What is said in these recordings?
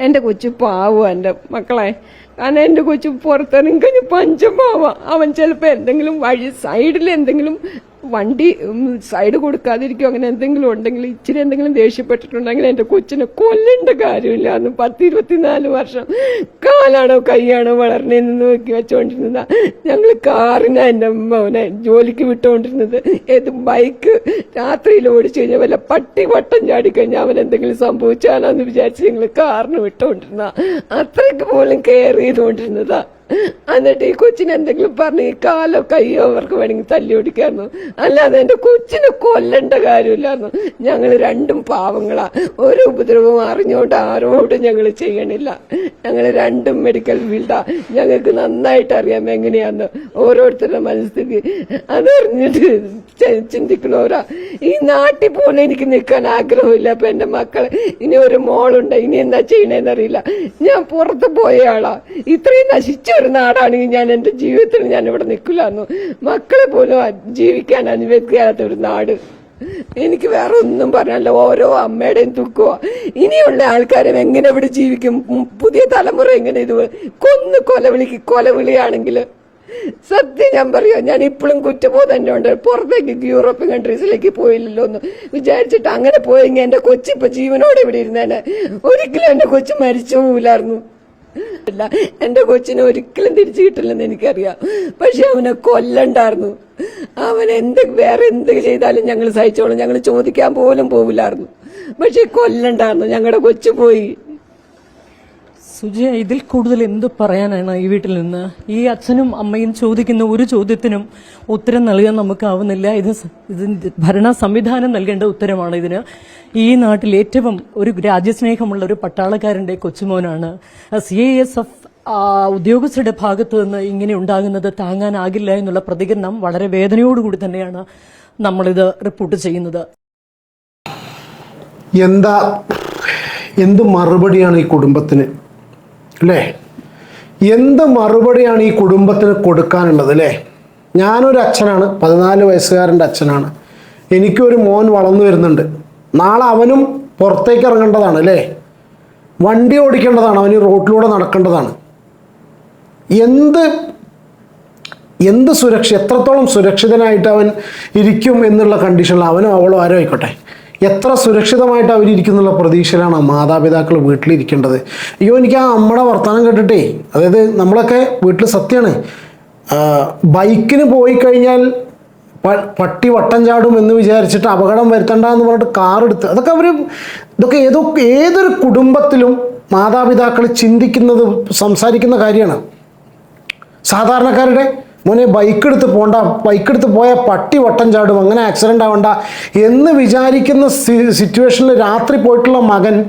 എന്റെ കൊച്ചു പാവം എന്റെ മക്കളെ. കാരണം എന്റെ കൊച്ചു പുറത്തിറങ്ങി കഴിഞ്ഞ് പഞ്ചപാവ അവൻ ചിലപ്പോൾ എന്തെങ്കിലും വഴി സൈഡിൽ എന്തെങ്കിലും വണ്ടി സൈഡ് കൊടുക്കാതിരിക്കും അങ്ങനെ എന്തെങ്കിലും ഉണ്ടെങ്കിൽ ഇച്ചിരി എന്തെങ്കിലും ദേഷ്യപ്പെട്ടിട്ടുണ്ടെങ്കിൽ എന്റെ കൊച്ചിനെ കൊല്ലേണ്ട കാര്യമില്ല. അന്ന് പത്ത് ഇരുപത്തിനാല് വർഷം കാലാണോ കൈയാണോ വളർന്നതെന്ന് നോക്കി വെച്ചോണ്ടിരുന്നതാ. ഞങ്ങൾ കാറിനാ എന്റെ മോനെ ജോലിക്ക് വിട്ടുകൊണ്ടിരുന്നത് ഏത് ബൈക്ക് രാത്രിയിൽ ഓടിച്ചു കഴിഞ്ഞാൽ വല്ല പട്ടി വട്ടം ചാടിക്കഴിഞ്ഞാൽ അവൻ എന്തെങ്കിലും സംഭവിച്ചാലോന്ന് വിചാരിച്ച് ഞങ്ങൾ കാറിന് വിട്ടുകൊണ്ടിരുന്ന അത്രയ്ക്ക് പോലും കെയർ ചെയ്തുകൊണ്ടിരുന്നതാ. എന്നിട്ട് ഈ കൊച്ചിന് എന്തെങ്കിലും പറഞ്ഞ് ഈ കാലോ കയ്യോ അവർക്ക് വേണമെങ്കിൽ തല്ലി ഓടിക്കായിരുന്നു. അല്ലാതെ എന്റെ കൊച്ചിനെ കൊല്ലേണ്ട കാര്യമില്ലായിരുന്നു. ഞങ്ങൾ രണ്ടും പാവങ്ങളാ. ഒരു ഉപദ്രവം അറിഞ്ഞുകൊണ്ട് ആരോടും ഞങ്ങൾ ചെയ്യണില്ല. ഞങ്ങൾ രണ്ടും മെഡിക്കൽ ഫീൽഡാ ഞങ്ങൾക്ക് നന്നായിട്ട് അറിയാം എങ്ങനെയാന്ന്. ഓരോരുത്തരുടെ മനസ്സിലേക്ക് അതറിഞ്ഞിട്ട് ചെ- ചിന്തിക്കണോരാ ഈ നാട്ടിൽ പോലെ എനിക്ക് നിൽക്കാൻ ആഗ്രഹമില്ല. അപ്പൊ എന്റെ മക്കളെ ഇനി ഒരു മോളുണ്ട്. ഇനി എന്താ ചെയ്യണേന്നറിയില്ല ഞാൻ പുറത്ത് പോയ ആളാ. ഇത്രയും നശിച്ച ഒരു നാടാണെങ്കിൽ ഞാൻ എന്റെ ജീവിതത്തിൽ ഞാൻ ഇവിടെ നിൽക്കില്ലാന്നു മക്കളെ പോലും ജീവിക്കാൻ അനുവദിക്കാത്ത ഒരു നാട്. എനിക്ക് വേറെ ഒന്നും പറയാനില്ല. ഓരോ അമ്മയുടെയും തുക്കോ ഇനിയുള്ള ആൾക്കാരും എങ്ങനെ ഇവിടെ ജീവിക്കും? പുതിയ തലമുറ എങ്ങനെ ഇത് കൊന്ന് കൊലവിളിക്ക് കൊലവിളിയാണെങ്കിൽ സത്യം ഞാൻ പറയോ ഞാൻ ഇപ്പോഴും കുറ്റബോധം തന്നെ ഉണ്ട് പുറത്തേക്ക് യൂറോപ്യൻ കൺട്രീസിലേക്ക് പോയില്ലല്ലോ എന്ന് വിചാരിച്ചിട്ട് അങ്ങനെ പോയെങ്കിൽ എന്റെ കൊച്ചിപ്പോ ജീവനോടെ ഇവിടെ ഇരുന്നേനെ. ഒരിക്കലും എന്റെ കൊച്ചു മരിച്ചു പോവില്ലായിരുന്നു അല്ല എന്റെ കൊച്ചിനെ ഒരിക്കലും തിരിച്ചു കിട്ടില്ലെന്ന് എനിക്കറിയാം. പക്ഷെ അവനെ കൊല്ലണ്ടായിരുന്നു. അവൻ എന്ത് വേറെ എന്ത് ചെയ്താലും ഞങ്ങൾ സഹിച്ചോളും. ഞങ്ങൾ ചോദിക്കാൻ പോലും പോവില്ലായിരുന്നു. പക്ഷെ കൊല്ലണ്ടായിരുന്നു. ഞങ്ങളുടെ കൊച്ചു പോയി. സുജയ ഇതിൽ കൂടുതൽ എന്ത് പറയാനാണ് ഈ വീട്ടിൽ നിന്ന്? ഈ അച്ഛനും അമ്മയും ചോദിക്കുന്ന ഒരു ചോദ്യത്തിനും ഉത്തരം നൽകാൻ നമുക്കാവുന്നില്ല. ഇത് ഇത് ഇതിന്റെ ഭരണ സംവിധാനം നൽകേണ്ട ഉത്തരമാണ് ഇതിന്. ഈ നാട്ടിൽ ഏറ്റവും ഒരു രാജ്യസ്നേഹമുള്ള ഒരു പട്ടാളക്കാരന്റെ കൊച്ചുമോനാണ്. സി ഐ എസ് എഫ് ഉദ്യോഗസ്ഥരുടെ ഭാഗത്തു നിന്ന് ഇങ്ങനെ ഉണ്ടാകുന്നത് താങ്ങാനാകില്ല എന്നുള്ള പ്രതികരണം വളരെ വേദനയോടുകൂടി തന്നെയാണ് നമ്മളിത് റിപ്പോർട്ട് ചെയ്യുന്നത്. എന്താ എന്ത് മറുപടിയാണ് ഈ കുടുംബത്തിന്? അല്ലേ എന്ത് മറുപടിയാണ് ഈ കുടുംബത്തിന് കൊടുക്കാനുള്ളത് അല്ലേ ഞാനൊരു അച്ഛനാണ് പതിനാല് വയസ്സുകാരന്റെ അച്ഛനാണ്. എനിക്കൊരു മോൻ വളർന്നു വരുന്നുണ്ട്. നാളെ അവനും പുറത്തേക്ക് ഇറങ്ങേണ്ടതാണ് അല്ലേ വണ്ടി ഓടിക്കേണ്ടതാണ് അവന് റോട്ടിലൂടെ നടക്കേണ്ടതാണ്. എന്ത് എന്ത് സുരക്ഷ എത്രത്തോളം സുരക്ഷിതനായിട്ട് അവൻ ഇരിക്കും എന്നുള്ള കണ്ടീഷനിൽ അവനോ അവളോ ആരോ ആയിക്കോട്ടെ. എത്ര സുരക്ഷിതമായിട്ട് അവരിയ്ക്കുന്നുള്ള പ്രതീക്ഷയിലാണ് മാതാപിതാക്കൾ വീട്ടിലിരിക്കേണ്ടത്. അയ്യോ എനിക്ക് ആ അമ്മയുടെ വർത്തമാനം കേട്ടിട്ടേ അതായത് നമ്മളൊക്കെ വീട്ടിൽ സത്യമാണ് ബൈക്കിന് പോയി കഴിഞ്ഞാൽ പട്ടി വട്ടം ചാടും എന്ന് വിചാരിച്ചിട്ട് അപകടം വരുത്തണ്ട എന്ന് പറഞ്ഞിട്ട് കാർ എടുത്ത് അതൊക്കെ അവർ ഇതൊക്കെ ഏതോ ഏതൊരു കുടുംബത്തിലും മാതാപിതാക്കൾ ചിന്തിക്കുന്നത് സംസാരിക്കുന്ന കാര്യമാണ്. സാധാരണക്കാരുടെ മോനെ ബൈക്ക് എടുത്ത് പോണ്ട. ബൈക്ക് എടുത്ത് പോയാൽ പട്ടി വട്ടം ചാടും. അങ്ങനെ ആക്സിഡന്റ് ആവണ്ട. എന്ന് വിചാരിക്കുന്ന സിറ്റുവേഷനിൽ രാത്രി പോയിട്ടുള്ള മകൻ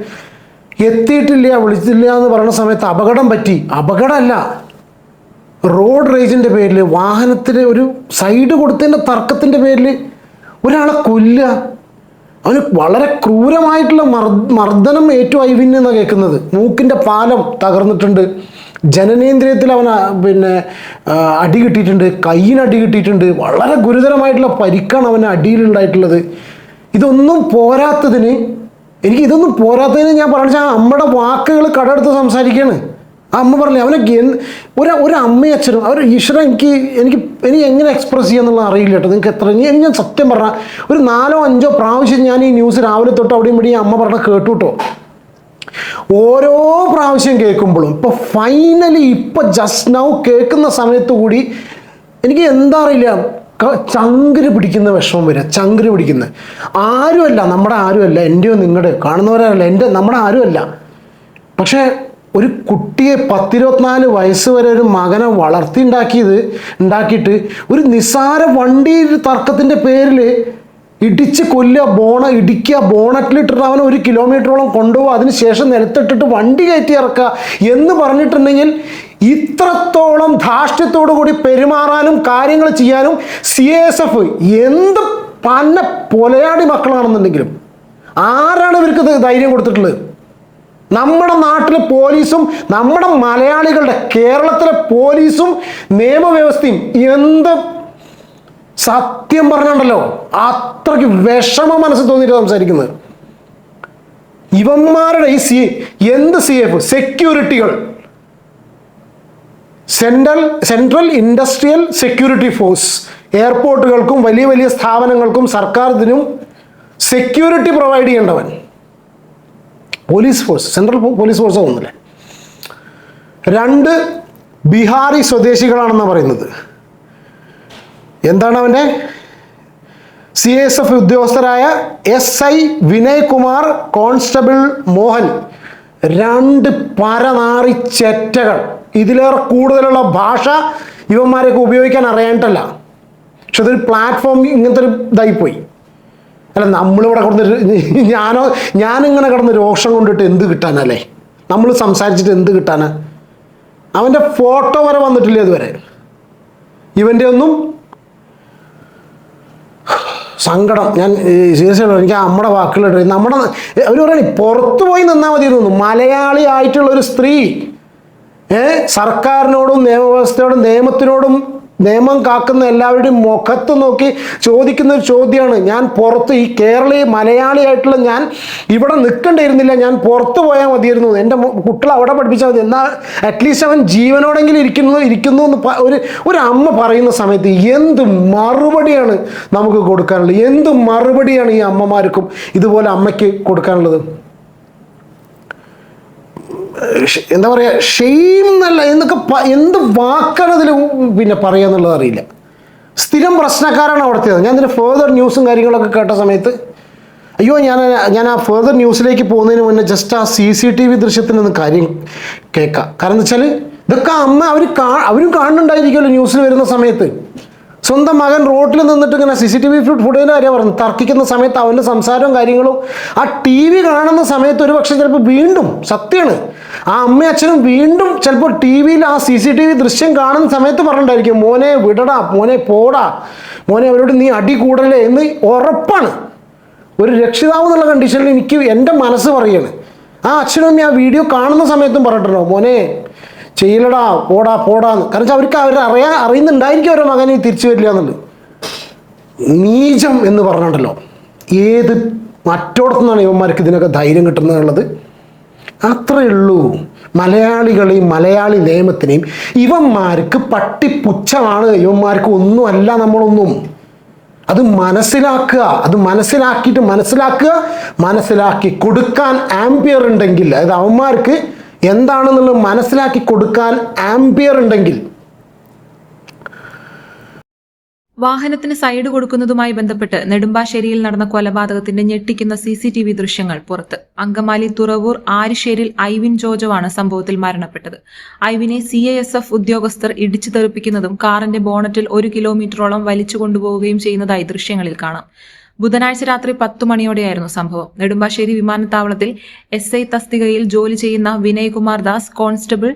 എത്തിയിട്ടില്ല വിളിച്ചില്ല എന്ന് പറയുന്ന സമയത്ത് അപകടം പറ്റി. അപകടമല്ല. റോഡ് റേജിന്റെ പേരിൽ വാഹനത്തിന് ഒരു സൈഡ് കൊടുത്തതിന്റെ തർക്കത്തിന്റെ പേരിൽ ഒരാളെ കൊല്ലുക. അവന് വളരെ ക്രൂരമായിട്ടുള്ള മർ മർദ്ദനം ഏറ്റവും ഐവിന്യെന്നാണ് കേൾക്കുന്നത്. മൂക്കിന്റെ പാലം തകർന്നിട്ടുണ്ട്. ജനനേന്ദ്രിയത്തിൽ അവൻ പിന്നെ അടി കിട്ടിയിട്ടുണ്ട് കയ്യിന് അടി കിട്ടിയിട്ടുണ്ട് വളരെ ഗുരുതരമായിട്ടുള്ള പരിക്കാണ് അവന് അടിയിലുണ്ടായിട്ടുള്ളത്. ഇതൊന്നും പോരാത്തതിന് എനിക്ക് ഇതൊന്നും പോരാത്തതിന് ഞാൻ പറഞ്ഞ ആ അമ്മയുടെ വാക്കുകൾ കടമെടുത്ത് സംസാരിക്കുകയാണ് ആ അമ്മ പറഞ്ഞില്ലേ അവനെ എന്ത് ഒരു ഒരു അമ്മയും അച്ഛനും അവർ ഈശ്വരൻ എനിക്ക് എനിക്ക് എനിക്ക് എങ്ങനെ എക്സ്പ്രസ് ചെയ്യാന്നുള്ള അറിയില്ല കേട്ടോ. നിങ്ങൾക്ക് എത്ര ഇനി ഞാൻ സത്യം പറഞ്ഞാൽ ഒരു നാലോ അഞ്ചോ പ്രാവശ്യം ഞാൻ ഈ ന്യൂസ് രാവിലെ തൊട്ട് അവിടെയും ഇവിടെയും അമ്മ പറഞ്ഞ കേട്ടു കേട്ടോ. ഓരോ പ്രാവശ്യം കേൾക്കുമ്പോഴും ഇപ്പോൾ ഫൈനലി ഇപ്പൊ ജസ്റ്റ് നൗ കേൾക്കുന്ന സമയത്ത് കൂടി എനിക്ക് എന്താ അറിയില്ല. ചങ്കര് പിടിക്കുന്ന വിഷമം വരിക ചങ്കിന് പിടിക്കുന്ന. ആരുമല്ല നമ്മുടെ ആരുമല്ല എന്റെയോ നിങ്ങളുടെ കാണുന്നവരല്ല എന്റെ നമ്മുടെ ആരുമല്ല. പക്ഷേ ഒരു കുട്ടിയെ പത്തിരുപത്തിനാല് വയസ്സ് വരെ ഒരു മകനെ വളർത്തി ഉണ്ടാക്കിയത് ഉണ്ടാക്കിയിട്ട് ഒരു നിസ്സാര വണ്ടി തർക്കത്തിന്റെ പേരിൽ ഇടിച്ച് കൊല്ലുക ബോണ ഇടിക്കുക ബോണറ്റിലിട്ടിട്ട് അവനെ ഒരു കിലോമീറ്ററോളം കൊണ്ടുപോകുക അതിനുശേഷം നിലത്തിട്ടിട്ട് വണ്ടി കയറ്റി ഇറക്കുക എന്ന് പറഞ്ഞിട്ടുണ്ടെങ്കിൽ ഇത്രത്തോളം ധാർഷ്ട്യത്തോടു കൂടി പെരുമാറാനും കാര്യങ്ങൾ ചെയ്യാനും സി എസ് എഫ് എന്ത് പന്ന പൊലയാടി മക്കളാണെന്നുണ്ടെങ്കിലും ആരാണ് ഇവർക്ക് ധൈര്യം കൊടുത്തിട്ടുള്ളത്? നമ്മുടെ നാട്ടിലെ പോലീസും നമ്മുടെ മലയാളികളുടെ കേരളത്തിലെ പോലീസും നിയമവ്യവസ്ഥയും എന്ത് സത്യം പറഞ്ഞുണ്ടല്ലോ. അത്രയ്ക്ക് വിഷമ മനസ്സിൽ തോന്നിയിട്ട് സംസാരിക്കുന്നത്. ഇവന്മാരുടെ ഈ സി എന്ത് C F സെക്യൂരിറ്റികൾ central central industrial security force എയർപോർട്ടുകൾക്കും വലിയ വലിയ സ്ഥാപനങ്ങൾക്കും സർക്കാരിനും security provide ചെയ്യേണ്ടവൻ. Police force central police force ഒന്നുമില്ല രണ്ട് ബീഹാറി സ്വദേശികളാണെന്നാണ് പറയുന്നത്. എന്താണ് അവന്റെ C S F ഉദ്യോഗസ്ഥരായ S I Vinay Kumar constable Mohan. രണ്ട് പരനാറി ചെറ്റകൾ. ഇതിലേറെ കൂടുതലുള്ള ഭാഷ ഇവന്മാരെയൊക്കെ ഉപയോഗിക്കാൻ അറിയാനിട്ടല്ല പക്ഷെ അതൊരു പ്ലാറ്റ്ഫോം ഇങ്ങനത്തെ ഒരു ഇതായിപ്പോയി. അല്ല നമ്മളിവിടെ കിടന്ന് ഞാനോ ഞാനിങ്ങനെ കിടന്ന് രോഷം കൊണ്ടിട്ട് എന്ത് കിട്ടാനല്ലേ? നമ്മൾ സംസാരിച്ചിട്ട് എന്ത് കിട്ടാനാ? അവന്റെ ഫോട്ടോ വരെ വന്നിട്ടില്ല ഇതുവരെ? ഇവന്റെ ഒന്നും സങ്കടം. ഞാൻ സീരിയസ് ആയിട്ട് എനിക്ക് നമ്മുടെ വാക്കുകളിട്ട് നമ്മുടെ അവർ പറയണേ പുറത്തു പോയി നിന്നാൽ മതി തോന്നുന്നു മലയാളി ആയിട്ടുള്ള ഒരു സ്ത്രീ സർക്കാരിനോടും നിയമവ്യവസ്ഥയോടും നിയമത്തിനോടും നിയമം കാക്കുന്ന എല്ലാവരുടെയും മുഖത്ത് നോക്കി ചോദിക്കുന്ന ഒരു ചോദ്യമാണ്. ഞാൻ പുറത്ത് ഈ കേരളീയ മലയാളിയായിട്ടുള്ള ഞാൻ ഇവിടെ നിൽക്കേണ്ടിയിരുന്നില്ല ഞാൻ പുറത്ത് പോയാൽ മതിയായിരുന്നു. എന്റെ കുട്ടികൾ അവിടെ പഠിപ്പിച്ചാൽ മതി. എന്നാൽ അറ്റ്ലീസ്റ്റ് അവൻ ജീവനോടെങ്കിലും ഇരിക്കുന്നു ഇരിക്കുന്നു എന്ന് ഒരു ഒരു അമ്മ പറയുന്ന സമയത്ത് എന്ത് മറുപടിയാണ് നമുക്ക് കൊടുക്കാനുള്ളത്? എന്ത് മറുപടിയാണ് ഈ അമ്മമാർക്കും ഇതുപോലെ അമ്മയ്ക്ക് കൊടുക്കാനുള്ളത്? എന്താ പറയുക ഷെയിം എന്നല്ല എന്നൊക്കെ എന്ത് വാക്കാണ് അതിൽ പിന്നെ പറയുക എന്നുള്ളത് അറിയില്ല. സ്ഥിരം പ്രശ്നക്കാരാണ് അവിടുത്തെ ഞാൻ ഇതിന് ഫേർദർ ന്യൂസും കാര്യങ്ങളൊക്കെ കേട്ട സമയത്ത് അയ്യോ ഞാൻ ഞാൻ ആ ഫേർദർ ന്യൂസിലേക്ക് പോകുന്നതിന് മുന്നേ ജസ്റ്റ് ആ സി സി ടി വി ദൃശ്യത്തിൽ നിന്ന് കാര്യം കേൾക്കാം. കാരണം എന്താ വെച്ചാൽ ഇതൊക്കെ അമ്മ അവർ കാ അവരും കാണുന്നുണ്ടായിരിക്കുമല്ലോ ന്യൂസിൽ വരുന്ന സമയത്ത്. സ്വന്തം മകൻ റോട്ടിൽ നിന്നിട്ട് ഇങ്ങനെ സി സി ടി വി ഫുട്ടേജിന്റെ കാര്യം പറഞ്ഞു. തർക്കിക്കുന്ന സമയത്ത് അവന്റെ സംസാരവും കാര്യങ്ങളും ആ ടി വി കാണുന്ന സമയത്ത് ഒരു പക്ഷേ ചിലപ്പോൾ വീണ്ടും സത്യമാണ് ആ അമ്മയും അച്ഛനും വീണ്ടും ചിലപ്പോൾ ടി വിയിൽ ആ സി സി ടി വി ദൃശ്യം കാണുന്ന സമയത്ത് പറഞ്ഞിട്ടുണ്ടായിരിക്കും മോനെ വിടടാ മോനെ പോടാ മോനെ അവരോട് നീ അടി കൂടല്ലേ എന്ന് ഉറപ്പാണ്. ഒരു രക്ഷിതാവ് എന്നുള്ള കണ്ടീഷനിൽ എനിക്ക് എന്റെ മനസ്സ് പറയാണ് ആ അച്ഛനും അമ്മയും ആ വീഡിയോ കാണുന്ന സമയത്തും പറഞ്ഞിട്ടുണ്ടോ മോനെ ചെയ്യലടാ പോടാ പോടാന്ന് കാരണം വെച്ചാൽ അവർക്ക് അവർ അറിയാൻ അറിയുന്നുണ്ടായിരിക്കും അവരുടെ മകനെ തിരിച്ചു വരില്ല എന്നുള്ളത്. നീചം എന്ന് പറഞ്ഞിട്ടുണ്ടല്ലോ ഏത് മറ്റോടത്തുനിന്നാണ് ഇവന്മാർക്ക് ഇതിനൊക്കെ ധൈര്യം കിട്ടുന്നതെന്നുള്ളത് അത്രയേ ഉള്ളൂ. മലയാളികളെയും മലയാളി നിയമത്തിനെയും ഇവന്മാർക്ക് പട്ടിപ്പുച്ഛമാണ്. ഇവന്മാർക്ക് ഒന്നുമല്ല നമ്മളൊന്നും. അത് മനസ്സിലാക്കുക. അത് മനസ്സിലാക്കിയിട്ട് മനസ്സിലാക്കുക. മനസ്സിലാക്കി കൊടുക്കാൻ ആംപിയർ ഉണ്ടെങ്കിൽ അതായത് അവന്മാർക്ക് എന്താണെന്നുള്ളത് മനസ്സിലാക്കി കൊടുക്കാൻ ആംപിയർ ഉണ്ടെങ്കിൽ. വാഹനത്തിന് സൈഡ് കൊടുക്കുന്നതുമായി ബന്ധപ്പെട്ട് നെടുമ്പാശ്ശേരിയിൽ നടന്ന കൊലപാതകത്തിന്റെ ഞെട്ടിക്കുന്ന സി സി ടി വി ദൃശ്യങ്ങൾ പുറത്ത്. അങ്കമാലി തുറവൂർ ആരിശ്ശേരിൽ ഐവിൻ ജോജോവാണ് സംഭവത്തിൽ മരണപ്പെട്ടത്. ഐവിനെ സി ഐ എസ് എഫ് ഉദ്യോഗസ്ഥർ ഇടിച്ചു തെറിപ്പിക്കുന്നതും കാറിന്റെ ബോണറ്റിൽ ഒരു കിലോമീറ്ററോളം വലിച്ചു കൊണ്ടുപോവുകയും ചെയ്യുന്നതായി ദൃശ്യങ്ങളിൽ കാണാം. ബുധനാഴ്ച രാത്രി പത്തു മണിയോടെയായിരുന്നു സംഭവം. നെടുമ്പാശ്ശേരി വിമാനത്താവളത്തിൽ എസ് ഐ തസ്തികയിൽ ജോലി ചെയ്യുന്ന വിനയ് കുമാർ ദാസ് കോൺസ്റ്റബിൾ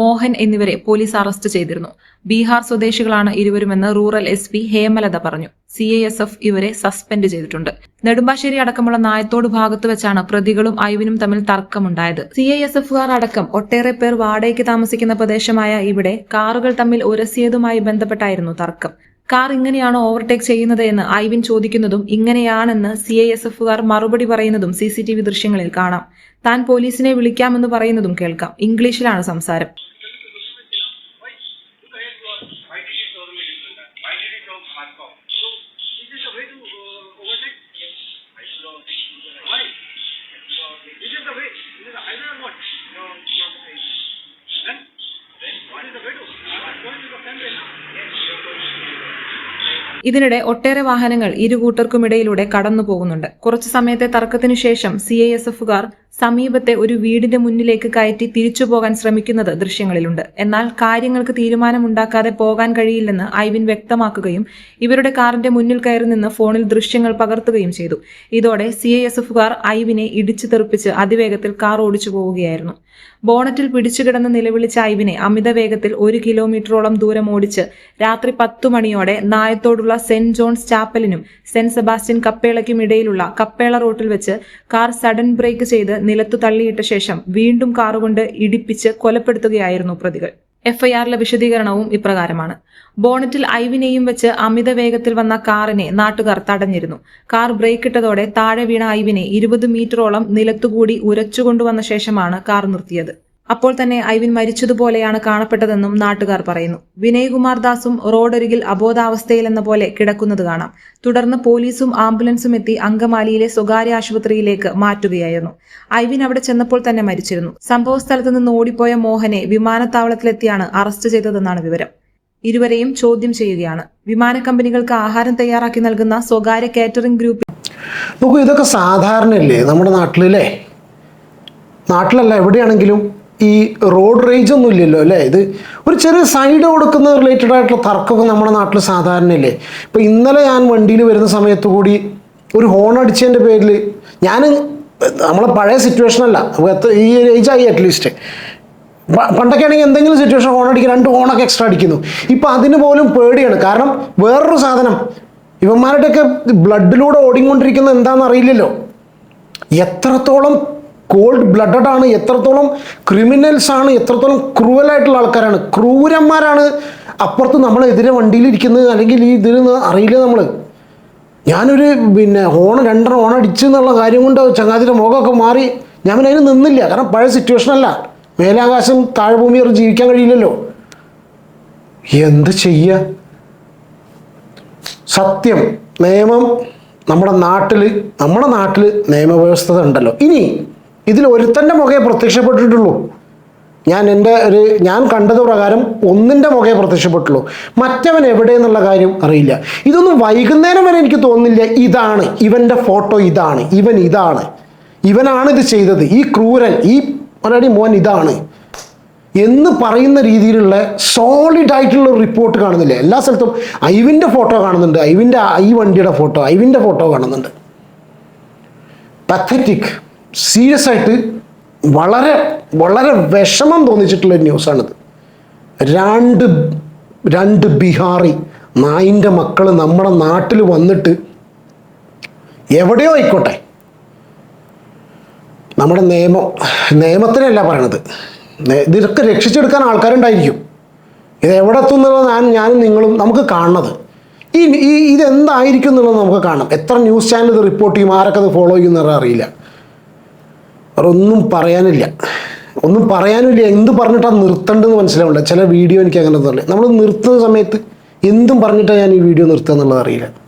മോഹൻ എന്നിവരെ പോലീസ് അറസ്റ്റ് ചെയ്തിരുന്നു. ബീഹാർ സ്വദേശികളാണ് ഇരുവരുമെന്ന് റൂറൽ എസ് പി ഹേമലത പറഞ്ഞു. സി ഐ എസ് എഫ് ഇവരെ സസ്പെൻഡ് ചെയ്തിട്ടുണ്ട്. നെടുമ്പാശ്ശേരി അടക്കമുള്ള നായത്തോട് ഭാഗത്ത് വെച്ചാണ് പ്രതികളും ഐവിനും തമ്മിൽ തർക്കമുണ്ടായത്. സി ഐ എസ് എഫുകാർ അടക്കം ഒട്ടേറെ പേർ വാടകയ്ക്ക് താമസിക്കുന്ന പ്രദേശമായ ഇവിടെ കാറുകൾ തമ്മിൽ ഉരസിയതുമായി ബന്ധപ്പെട്ടായിരുന്നു തർക്കം. കാർ ഇങ്ങനെയാണോ ഓവർടേക്ക് ചെയ്യുന്നത് എന്ന് ഐവിൻ ചോദിക്കുന്നതും ഇങ്ങനെയാണെന്ന് സി ഐ എസ് എഫുകാർ മറുപടി പറയുന്നതും സി സി ടി വി ദൃശ്യങ്ങളിൽ കാണാം. താൻ പോലീസിനെ വിളിക്കാമെന്ന് പറയുന്നതും കേൾക്കാം. ഇംഗ്ലീഷിലാണ് സംസാരം. ഇതിനിടെ ഒട്ടേറെ വാഹനങ്ങൾ ഇരു കൂട്ടർക്കുമിടയിലൂടെ കടന്നു പോകുന്നുണ്ട് കുറച്ചു സമയത്തെ തർക്കത്തിനു ശേഷം സി ഐ എസ് എഫുകാർ സമീപത്തെ ഒരു വീടിന്റെ മുന്നിലേക്ക് കയറ്റി തിരിച്ചു പോകാൻ ശ്രമിക്കുന്നത് ദൃശ്യങ്ങളിലുണ്ട്. എന്നാൽ കാര്യങ്ങൾക്ക് തീരുമാനമുണ്ടാക്കാതെ പോകാൻ കഴിയില്ലെന്ന് ഐവിൻ വ്യക്തമാക്കുകയും ഇവരുടെ കാറിന്റെ മുന്നിൽ കയറി നിന്ന് ഫോണിൽ ദൃശ്യങ്ങൾ പകർത്തുകയും ചെയ്തു. ഇതോടെ സി ഐ എസ് എഫുകാർ ഐവിനെ ഇടിച്ചു തെറിപ്പിച്ച് അതിവേഗത്തിൽ കാർ ഓടിച്ചു പോവുകയായിരുന്നു. ബോണറ്റിൽ പിടിച്ചുകിടന്ന് നിലവിളിച്ച ഐവിനെ അമിത വേഗത്തിൽ ഒരു കിലോമീറ്ററോളം ദൂരം ഓടിച്ച് രാത്രി പത്തു മണിയോടെ നായത്തോടുള്ള സെന്റ് ജോൺസ് ചാപ്പലിനും സെന്റ് സെബാസ്റ്റ്യൻ കപ്പേളയ്ക്കും ഇടയിലുള്ള കപ്പേള റോട്ടിൽ വെച്ച് കാർ സഡൻ ബ്രേക്ക് ചെയ്ത് നിലത്തു തള്ളിയിട്ട ശേഷം വീണ്ടും കാറുകൊണ്ട് ഇടിപ്പിച്ച് കൊലപ്പെടുത്തുകയായിരുന്നു പ്രതികൾ. എഫ്ഐആറിലെ വിശദീകരണവും ഇപ്രകാരമാണ്. ബോണറ്റിൽ ഐവിനെയും വെച്ച് അമിത വേഗത്തിൽ വന്ന കാറിനെ നാട്ടുകാർ തടഞ്ഞിരുന്നു. കാർ ബ്രേക്ക് ഇട്ടതോടെ താഴെ വീണ ഐവിനെ ഇരുപത് മീറ്ററോളം നിലത്തുകൂടി ഉരച്ചുകൊണ്ടുവന്ന ശേഷമാണ് കാർ നിർത്തിയത്. അപ്പോൾ തന്നെ ഐവിൻ മരിച്ചതുപോലെയാണ് കാണപ്പെട്ടതെന്നും നാട്ടുകാർ പറയുന്നു. വിനയ്കുമാർ ദാസും റോഡരികിൽ അബോധാവസ്ഥയിലെന്ന പോലെ കിടക്കുന്നത് കാണാം. തുടർന്ന് പോലീസും ആംബുലൻസും എത്തി അങ്കമാലിയിലെ സ്വകാര്യ ആശുപത്രിയിലേക്ക് മാറ്റുകയായിരുന്നു. ഐവിൻ അവിടെ ചെന്നപ്പോൾ തന്നെ മരിച്ചിരുന്നു. സംഭവ സ്ഥലത്ത് നിന്ന് ഓടിപ്പോയ മോഹനെ വിമാനത്താവളത്തിലെത്തിയാണ് അറസ്റ്റ് ചെയ്തതെന്നാണ് വിവരം. ഇരുവരെയും ചോദ്യം ചെയ്യുകയാണ്. വിമാന കമ്പനികൾക്ക് ആഹാരം തയ്യാറാക്കി നൽകുന്ന സ്വകാര്യ കാറ്ററിംഗ് ഗ്രൂപ്പ് നോക്കൂ ഇതൊക്കെ സാധാരണയല്ലേ നമ്മുടെ നാട്ടിലല്ലേ? നാട്ടിലല്ല എവിടെയാണെങ്കിലും ഈ റോഡ് റേഞ്ച് ഒന്നും ഇല്ലല്ലോ അല്ലേ? ഇത് ഒരു ചെറിയ സൈഡ് കൊടുക്കുന്ന റിലേറ്റഡ് ആയിട്ടുള്ള തർക്കമൊക്കെ നമ്മുടെ നാട്ടിൽ സാധാരണയല്ലേ? ഇപ്പോൾ ഇന്നലെ ഞാൻ വണ്ടിയിൽ വരുന്ന സമയത്ത് കൂടി ഒരു ഹോൺ അടിച്ചതിന്റെ പേരിൽ ഞാൻ നമ്മളെ പഴയ സിറ്റുവേഷൻ അല്ല. ഈ ഏജ് ആയി അറ്റ്ലീസ്റ്റ് പണ്ടൊക്കെ ആണെങ്കിൽ എന്തെങ്കിലും സിറ്റുവേഷൻ ഹോൺ അടിക്കും രണ്ട് ഹോണൊക്കെ എക്സ്ട്രാ അടിക്കുന്നു. ഇപ്പം അതിന് പോലും പേടിയാണ്. കാരണം വേറൊരു സാധനം. ഇവന്മാരുടെയൊക്കെ ബ്ലഡിലൂടെ ഓടിക്കൊണ്ടിരിക്കുന്നത് എന്താണെന്ന് അറിയില്ലല്ലോ. എത്രത്തോളം കോൾഡ് ബ്ലഡഡ് ആണ്. എത്രത്തോളം ക്രിമിനൽസ് ആണ് എത്രത്തോളം ക്രൂവലായിട്ടുള്ള ആൾക്കാരാണ്. ക്രൂരന്മാരാണ് അപ്പുറത്ത് നമ്മളെതിരെ വണ്ടിയിലിരിക്കുന്നത് അല്ലെങ്കിൽ ഈ ഇതിൽ നിന്ന് അറിയില്ല നമ്മൾ ഞാനൊരു പിന്നെ ഹോൺ രണ്ടെണ്ണം ഹോൺ അടിച്ചു എന്നുള്ള കാര്യം കൊണ്ട് ചങ്ങാതിന്റെ മുഖമൊക്കെ മാറി ഞാൻ പിന്നെ അതിന് നിന്നില്ല. കാരണം പഴയ സിറ്റുവേഷൻ അല്ല. മേലാകാശം താഴ്ഭൂമി അവർ ജീവിക്കാൻ കഴിയില്ലല്ലോ. എന്ത് ചെയ്യുക സത്യം നിയമം നമ്മുടെ നാട്ടിൽ നമ്മുടെ നാട്ടിൽ നിയമവ്യവസ്ഥ ഉണ്ടല്ലോ. ഇനി ഇതിൽ ഒരുത്തന്റെ മുഖേ പ്രത്യക്ഷപ്പെട്ടിട്ടുള്ളൂ. ഞാൻ എന്റെ ഒരു ഞാൻ കണ്ടത് പ്രകാരം ഒന്നിന്റെ മുഖേ പ്രത്യക്ഷപ്പെട്ടുള്ളൂ. മറ്റവൻ എവിടെ എന്നുള്ള കാര്യം അറിയില്ല. ഇതൊന്നും വൈകുന്നേരം വരെ എനിക്ക് തോന്നുന്നില്ല ഇതാണ്. ഇവന്റെ ഫോട്ടോ ഇതാണ്. ഇവൻ ഇതാണ്. ഇവനാണ് ഇത് ചെയ്തത്. ഈ ക്രൂരൻ ഈ ഒരടി മോൻ ഇതാണ്. എന്ന് പറയുന്ന രീതിയിലുള്ള സോളിഡ് ആയിട്ടുള്ള റിപ്പോർട്ട് കാണുന്നില്ല. എല്ലാ സ്ഥലത്തും ഐവിന്റെ ഫോട്ടോ കാണുന്നുണ്ട്. ഐവിന്റെ ഐ വണ്ടിയുടെ ഫോട്ടോ ഐവിന്റെ ഫോട്ടോ കാണുന്നുണ്ട്. പത്തറ്റിക് സീരിയസ് ആയിട്ട് വളരെ വളരെ വിഷമം തോന്നിച്ചിട്ടുള്ള ന്യൂസാണിത്. രണ്ട് രണ്ട് ബീഹാറി നായിന്റെ മക്കൾ നമ്മുടെ നാട്ടിൽ വന്നിട്ട് എവിടെയോ ആയിക്കോട്ടെ. നമ്മുടെ നിയമം നിയമത്തിനല്ല പറയണത്. ഇതൊക്കെ രക്ഷിച്ചെടുക്കാൻ ആൾക്കാരുണ്ടായിരിക്കും. ഇത് എവിടെ എത്തും ഞാൻ ഞാനും നിങ്ങളും നമുക്ക് കാണുന്നത് ഈ ഈ ഇതെന്തായിരിക്കും എന്നുള്ളത് നമുക്ക് കാണാം എത്ര ന്യൂസ് ചാനൽ ഇത് റിപ്പോർട്ട് ചെയ്യും ആരൊക്കെ അത് ഫോളോ ചെയ്യുന്നത് അറിയില്ല ഒന്നും പറയാനില്ല. ഒന്നും പറയാനില്ല. എന്ത് പറഞ്ഞിട്ടാണ് നിർത്തേണ്ടതെന്ന് മനസ്സിലാവില്ല ചില വീഡിയോ എനിക്ക് അങ്ങനെ തോന്നില്ല നമ്മൾ നിർത്തുന്ന സമയത്ത് എന്തും പറഞ്ഞിട്ടാണ് ഞാൻ ഈ വീഡിയോ നിർത്തുക എന്നുള്ളത് അറിയില്ല.